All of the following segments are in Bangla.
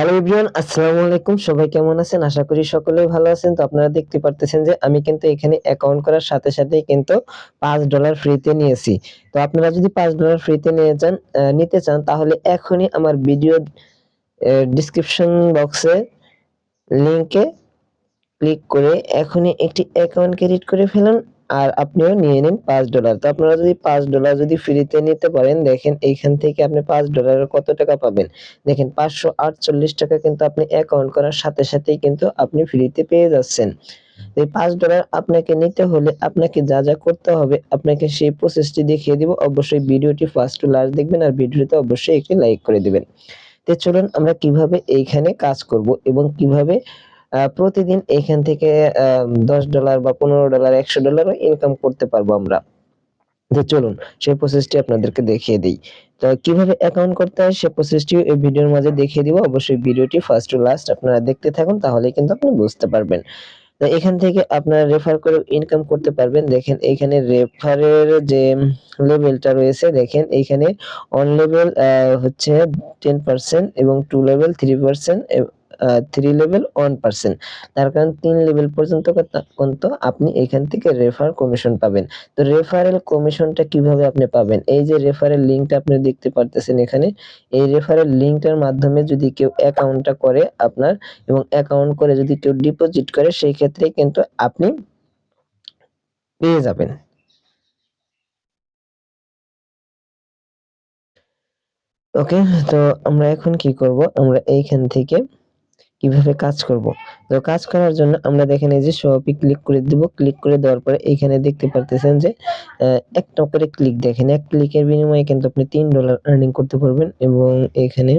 হ্যালো এভরিওয়ান আসসালামু আলাইকুম সবাই কেমন আছেন? আশা করি সকলেই ভালো আছেন। তো আপনারা দেখতে পারতেছেন যে আমি কিন্তু এখানে অ্যাকাউন্ট করার সাথে সাথেই কিন্তু পাঁচ ডলার ফ্রিতে নিয়েছি। তো আপনারা যদি পাঁচ ডলার ফ্রিতে নিয়ে যান নিতে চান, তাহলে এখনই আমার ভিডিও ডিসক্রিপশন বক্সে লিংকে ক্লিক করে এখনই একটি অ্যাকাউন্ট ক্রিয়েট করে ফেলুন। আর আপনিও নিয়ে নিন পাঁচ ডলার তো আপনারা যদি পাঁচ ডলার যদি ফ্রিতে নিতে পারেন, দেখেন এইখান থেকে আপনি পাঁচ ডলারের কত টাকা পাবেন? দেখেন পাঁচশো আটচল্লিশ টাকা কিন্তু আপনি অ্যাকাউন্ট করার সাথে সাথেই কিন্তু আপনি ফ্রিতে পেয়ে যাচ্ছেন। এই পাঁচ ডলার আপনাকে নিতে হলে আপনাকে যা যা করতে হবে, আপনাকে সেই প্রসেসটি দেখিয়ে দিব। অবশ্যই ভিডিওটি ফার্স্ট টু লাস্ট দেখবেন আর ভিডিওতে অবশ্যই একটি লাইক করে দিবেন। তো চলুন আমরা কীভাবে এইখানে কাজ করব এবং কীভাবে প্রতিদিন এখান থেকে দশ ডলার বা পনেরো ডলার একশো ডলারও ইনকাম করতে পারব আমরা। তো চলুন, সেই প্রসেসটি আপনাদেরকে দেখিয়ে দিই। তো কীভাবে অ্যাকাউন্ট করতে হয় সে প্রসেসটি এই ভিডিওর মাঝে দেখিয়ে দিব। অবশ্যই ভিডিওটি ফার্স্ট টু লাস্ট আপনারা দেখতে থাকুন তাহলে কিন্তু আপনি বুঝতে পারবেন। তো এখান থেকে আপনারা রেফার করে ইনকাম করতে পারবেন। দেখেন, এখানে রেফারের যে লেভেলটা রয়েছে, দেখেন এইখানে অন লেভেল হচ্ছে টেন পার্সেন্ট এবং two level three percent three level one percent তার কারণ তিন লেভেল পর্যন্ত পর্যন্ত আপনি এখান থেকে রেফার কমিশন পাবেন। তো রেফারেল কমিশনটা কীভাবে আপনি পাবেন? এই যে রেফারেল লিঙ্কটা আপনি দেখতে পারতেছেন এখানে, এই রেফারেল লিঙ্কটার মাধ্যমে যদি কেউ অ্যাকাউন্টটা করে আপনার এবং অ্যাকাউন্ট করে যদি কেউ ডিপোজিট করে, সেই ক্ষেত্রে কিন্তু আপনি পেয়ে যাবেন। ওকে তো আমরা এখন কি করব? আমরা এইখান থেকে কীভাবে কাজ করব? তো কাজ করার জন্য আমরা দেখেন এই যে শপে ক্লিক করে দিব। ক্লিক করে দেওয়ার পরে এখানে দেখতে পারতেছেন যে একটা করে ক্লিক দেখেন। এক ক্লিকের বিনিময়ে কিন্তু আপনি তিন ডলার আর্নিং করতে পারবেন এবং এখানে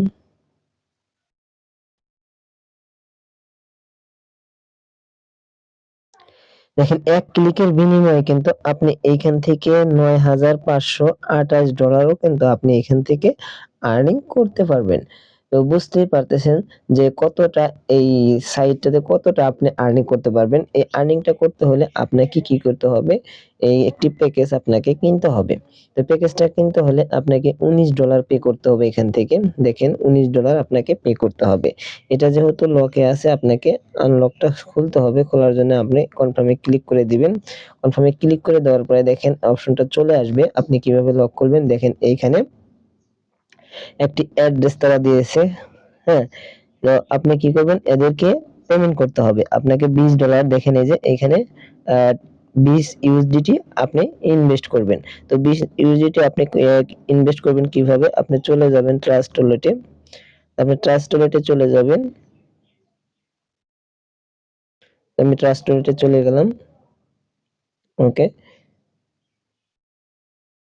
দেখেন, এক ক্লিকের বিনিময়ে কিন্তু আপনি এইখান থেকে নয় হাজার পাঁচশো আঠাশ ডলারও কিন্তু আপনি এখান থেকে আর্নিং করতে পারবেন। তো বুঝতেই পারতেছেন যে কতটা এই সাইটটাতে কতটা আপনি আর্নিং করতে পারবেন। এই আর্নিংটা করতে হলে আপনাকে কি করতে হবে? এই একটি প্যাকেজ আপনাকে কিনতে হবে। তো প্যাকেজটা কিনতে হলে আপনাকে উনিশ ডলার পে করতে হবে এখান থেকে। দেখেন, উনিশ ডলার আপনাকে পে করতে হবে। এটা যেহেতু লকে আছে, আপনাকে আনলকটা খুলতে হবে। খোলার জন্য আপনি কনফার্মে ক্লিক করে দিবেন। কনফার্মে ক্লিক করে দেওয়ার পরে দেখেন অপশনটা চলে আসবে। আপনি কীভাবে লক করবেন? দেখেন, এইখানে একটি অ্যাড্রেস তারা দিয়েছে হ্যাঁ? তো আপনি কি করবেন? এদেরকে পেমেন্ট করতে হবে। আপনাকে বিশ ডলার দেখেন এই যে এখানে বিশ ইউএসডিটি আপনি ইনভেস্ট করবেন। তো বিশ ইউএসডিটি আপনি ইনভেস্ট করবেন কীভাবে? আপনি চলে যাবেন ট্রাস্ট ওয়ালেটে আপনি ট্রাস্ট ওয়ালেটে চলে যাবেন। আমি ট্রাস্ট ওয়ালেটে চলে গেলাম। ওকে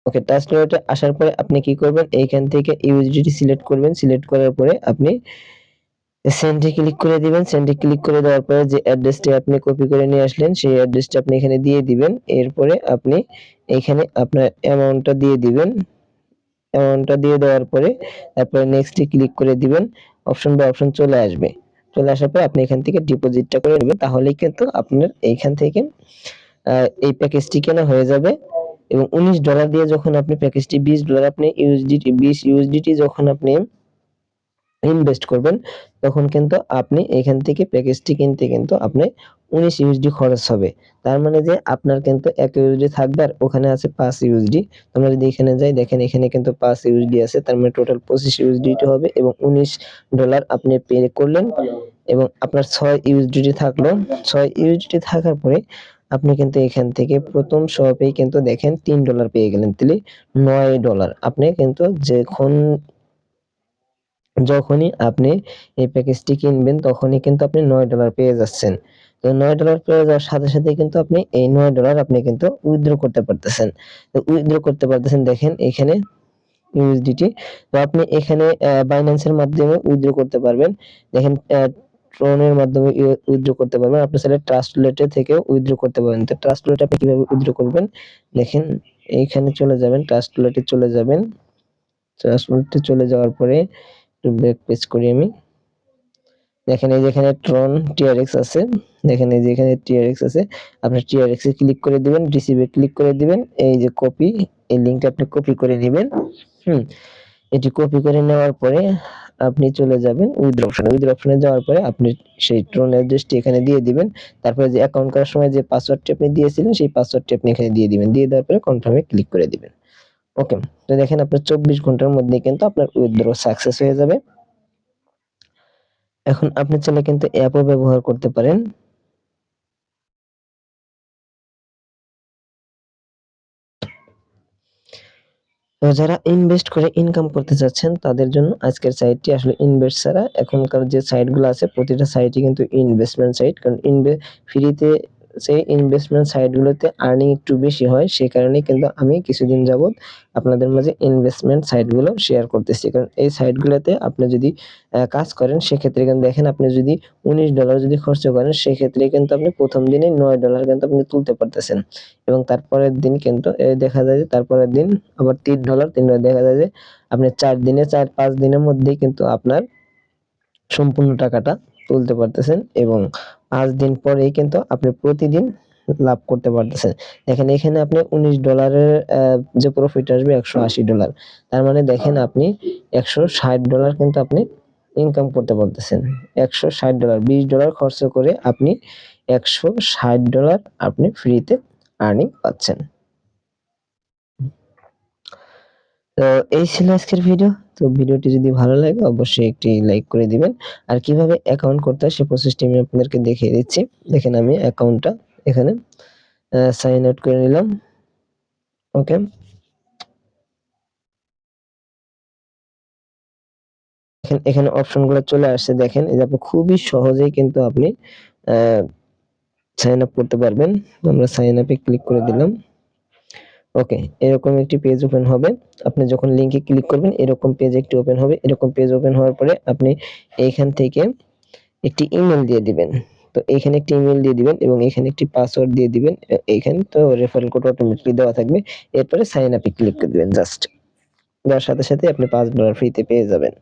ওকে টাচ ওয়ালেটে আসার পরে আপনি কি করবেন? এইখান থেকে ইউএসডিটি সিলেক্ট করবেন। সিলেক্ট করার পরে আপনি সেন্ডে ক্লিক করে দিবেন। সেন্ডে ক্লিক করে দেওয়ার পরে যে অ্যাড্রেসটি আপনি কপি করে নিয়ে আসলেন, সেই অ্যাড্রেসটা আপনি এখানে দিয়ে দিবেন। এরপরে আপনি এখানে আপনার অ্যামাউন্টটা দিয়ে দিবেন। অ্যামাউন্টটা দিয়ে দেওয়ার পরে তারপরে নেক্সটে ক্লিক করে দিবেন। অপশন বা অপশন চলে আসবে। চলে আসার পরে আপনি এখান থেকে ডিপোজিটটা করে নেবেন। তাহলেই কিন্তু আপনার এইখান থেকে এই প্যাকেজটি কেনা হয়ে যাবে। এবং উনিশ ডলার দিয়ে যখন আপনি প্যাকেজটি বিশ ডলার আপনি ইউএসডিটি বিশ ইউএসডিটি যখন আপনি ইনভেস্ট করবেন, তখন কিন্তু আপনি এখান থেকে প্যাকেজটি কিনতে কিন্তু আপনি উনিশ ইউএসডি খরচ হবে। তার মানে যে আপনার কিন্তু এক ইউএসডি থাকবে আর ওখানে আছে পাঁচ ইউএসডি তোমরা যদি এখানে যাই, দেখেন এখানে কিন্তু পাঁচ ইউএসডি আছে, তার মানে টোটাল পঁচিশ ইউএসডি হবে এবং উনিশ ডলার আপনি পে করলেন এবং আপনার ছয় ইউএসডি থাকল। ছয় ইউএসডি থাকার পরে আপনি কিন্তু এখান থেকে প্রথম শপেই কিন্তু দেখেন তিন ডলার পেয়ে গেলেন, তাহলে নয় ডলার আপনি কিন্তু যখন, যখনই আপনি এই প্যাকেজটি কিনবেন, তখনই কিন্তু আপনি নয় ডলার পেয়ে যাচ্ছেন। তো নয় ডলার পেয়ে যাওয়ার সাথে সাথে কিন্তু আপনি এই নয় ডলার আপনি কিন্তু উইথড্র করতে পারতেছেন। তো উইথড্র করতে পারতেছেন, দেখেন এখানে ইউএসডিটি তো আপনি এখানে বাইন্যান্সের মাধ্যমে উইথড্র করতে পারবেন। দেখেন ট্রনের মাধ্যমে উইথড্র করতে পারবেন। আপনি চাইলে ট্রাস্ট লেটে থেকে উইথড্র করতে পারবেন তো ট্রাস্ট লেটে আপনি কীভাবে উইথড্র করবেন? দেখেন, এইখানে চলে যাবেন ট্রাস্ট লেটে চলে যাবেন। ট্রাস্ট লেটে চলে যাওয়ার পরে একটু ব্যাক পেজ করি আমি। দেখেন, এই যেখানে ট্রন টিআরএক্স আছে। দেখেন, এই যে এখানে টিআরএক্স আছে। আপনি টিআরএক্স এ ক্লিক করে দিবেন রিসিভে ক্লিক করে দিবেন। এই যে কপি এই লিংকটা আপনি কপি করে নেবেন। হুম। এটি কপি করে নেওয়ার পরে আপনি চলে যাবেন উইথড্র অপশনে উইথড্র অপশনে যাওয়ার পরে আপনি সেই ট্রোন অ্যাড্রেসটি এখানে দিয়ে দিবেন। তারপরে যে অ্যাকাউন্ট করার সময় যে পাসওয়ার্ডটি আপনি দিয়েছিলেন, সেই পাসওয়ার্ডটি আপনি এখানে দিয়ে দিবেন। দিয়ে দেওয়ার পরে কনফার্মে ক্লিক করে দিবেন। ওকে তো দেখেন আপনার চব্বিশ ঘণ্টার মধ্যে কিন্তু আপনার উইথড্র সাকসেস হয়ে যাবে। এখন আপনি চাইলে কিন্তু অ্যাপও ব্যবহার করতে পারেন। তো যারা ইনভেস্ট করে ইনকাম করতে চাচ্ছেন তাদের জন্য আজকের সাইটটি আসলে ইনভেস্ট ছাড়া এখনকার যে সাইটগুলো আছে, প্রতিটা সাইটই কিন্তু ইনভেস্টমেন্ট সাইট কারণ ইনভে ফ্রিতে সেই ইনভেস্টমেন্ট সাইটগুলোতে আর্নিং একটু বেশি হয় সেই কারণেই কিন্তু আমি কিছুদিন যাবৎ আপনাদের মাঝে ইনভেস্টমেন্ট সাইটগুলো শেয়ার করতেছি। কারণ এই সাইটগুলোতে আপনি যদি কাজ করেন, সেক্ষেত্রে কিন্তু দেখেন আপনি যদি উনিশ ডলার যদি খরচ করেন, সেক্ষেত্রে কিন্তু আপনি প্রথম দিনে নয় ডলার কিন্তু আপনি তুলতে পারতেছেন। এবং তারপরের দিন কিন্তু দেখা যায় যে তারপরের দিন আবার তিন ডলার তিন ডলার দেখা যায় যে আপনি চার দিনে, চার, পাঁচ দিনের মধ্যেই কিন্তু আপনার সম্পূর্ণ টাকাটা তুলতে পারতেছেন এবং পাঁচ দিন পরেই কিন্তু আপনি প্রতিদিন লাভ করতে পারতেছেন। দেখেন, এখানে আপনি উনিশ ডলারের যে প্রফিট আসবে একশো আশি ডলার। তার মানে দেখেন আপনি একশো ষাট ডলার কিন্তু আপনি ইনকাম করতে পারতেছেন। একশো ষাট ডলার, বিশ ডলার খরচ করে আপনি একশো ষাট ডলার আপনি ফ্রিতে আর্নিং পাচ্ছেন। তো এই ছিল আজকের ভিডিও তো ভিডিওটি যদি ভালো লাগে, অবশ্যই একটি লাইক করে দিবেন। আর কীভাবে অ্যাকাউন্ট করতে হয়, সে প্রসেসটি আমি আপনাদেরকে দেখিয়ে দিচ্ছি। দেখেন আমি অ্যাকাউন্টটা এখানে সাইন আউট করে নিলাম। ওকে এখানে অপশনগুলো চলে আসছে। দেখেন, এই যে আপনি খুবই সহজেই কিন্তু আপনি সাইন আপ করতে পারবেন। আমরা সাইন আপে ক্লিক করে দিলাম। ওকে, এরকম একটি পেজ ওপেন হবে। আপনি যখন লিঙ্কে ক্লিক করবেন, এরকম পেজ একটি ওপেন হবে। এরকম পেজ ওপেন হওয়ার পরে আপনি এইখান থেকে একটি ইমেল দিয়ে দিবেন। তো এইখানে একটি ইমেল দিয়ে দিবেন এবং এখানে একটি পাসওয়ার্ড দিয়ে দিবেন। এইখানে তো রেফারেল কোড অটোমেটিকলি দেওয়া থাকবে। এরপরে সাইন আপে ক্লিক করে দিবেন জাস্ট দেওয়ার সাথে সাথে আপনি পাঁচ ডলার ফ্রিতে পেয়ে যাবেন।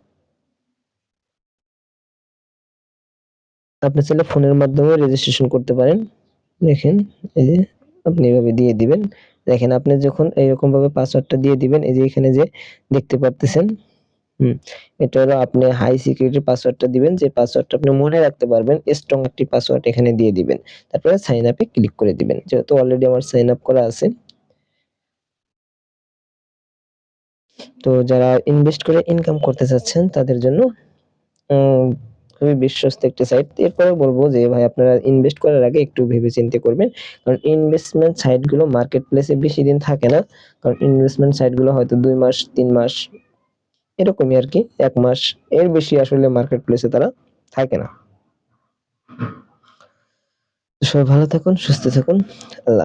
আপনি চাইলে ফোনের মাধ্যমে রেজিস্ট্রেশন করতে পারেন। দেখেন, এই যে আপনি এভাবে দিয়ে দিবেন। দেখেন আপনি যখন এইরকম ভাবে পাসওয়ার্ডটা দিয়ে দিবেন, এই যে এখানে যে দেখতে পারতেছেন, হুম, এটা হলো আপনি হাই সিকিউরিটি পাসওয়ার্ডটা দিবেন, যে পাসওয়ার্ডটা আপনি মনে রাখতে পারবেন স্ট্রং একটি পাসওয়ার্ড এখানে দিয়ে দিবেন। তারপরে সাইন আপে ক্লিক করে দিবেন, যেহেতু অলরেডি আমার সাইন আপ করা আছে। তো যারা ইনভেস্ট করে ইনকাম করতে চাচ্ছেন, তাদের জন্য খুবই বিশ্বস্ত একটি সাইট এরপরে বলব যে ভাই, আপনারা ইনভেস্ট করার আগে একটু ভেবে চিন্তে করবেন। কারণ ইনভেস্টমেন্ট সাইটগুলো মার্কেট প্লেসে বেশি দিন থাকে না। কারণ ইনভেস্টমেন্ট সাইটগুলো হয়তো দুই মাস, তিন মাস, এরকমই আর কি, এক মাস। এর বেশি আসলে মার্কেট প্লেসে তারা থাকে না। সবাই ভালো থাকুন, সুস্থ থাকুন। আল্লাহ